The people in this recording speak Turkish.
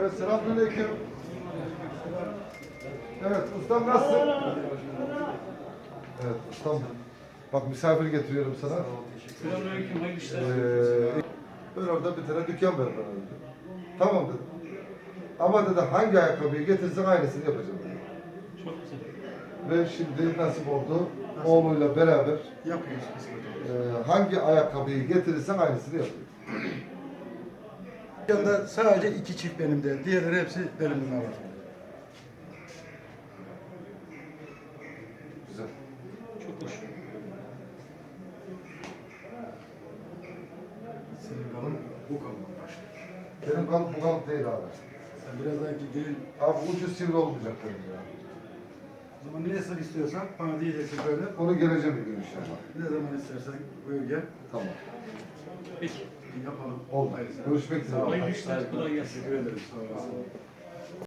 Evet, selamünaleyküm. Evet, ustam nasılsın? Evet, ustam. Bak misafir getiriyorum sana. Selamünaleyküm, hayırlı işler. Ee, ben orada bir tane dükkan ver bana dedi. Tamam dedim. Ama dedi hangi ayakkabıyı getirsen aynısını yapacağım dedi. Çok güzel. Ve şimdi nasip oldu. Oğluyla beraber Yapıyoruz kısmet oldu. e, hangi ayakkabıyı getirirsen aynısını yapıyor. Yanında sadece iki çift benimde. Diğerleri hepsi benimle var. Güzel. Çok hoş. Senin kalın bu kalın başta. Benim kalıp bu kalıp değil abi. Sen biraz daha gelin. Abi ucu sivri olmayacak benim ya. O zaman ne hesap istiyorsan bana diyeceksin böyle. Onu geleceğim bir gün inşallah. Ne zaman istersen buyur gel. Tamam. Oldu. Görüşmek üzere. Hayırlı işler, kolay gelsin. Teşekkür ederim. Sağ olasın.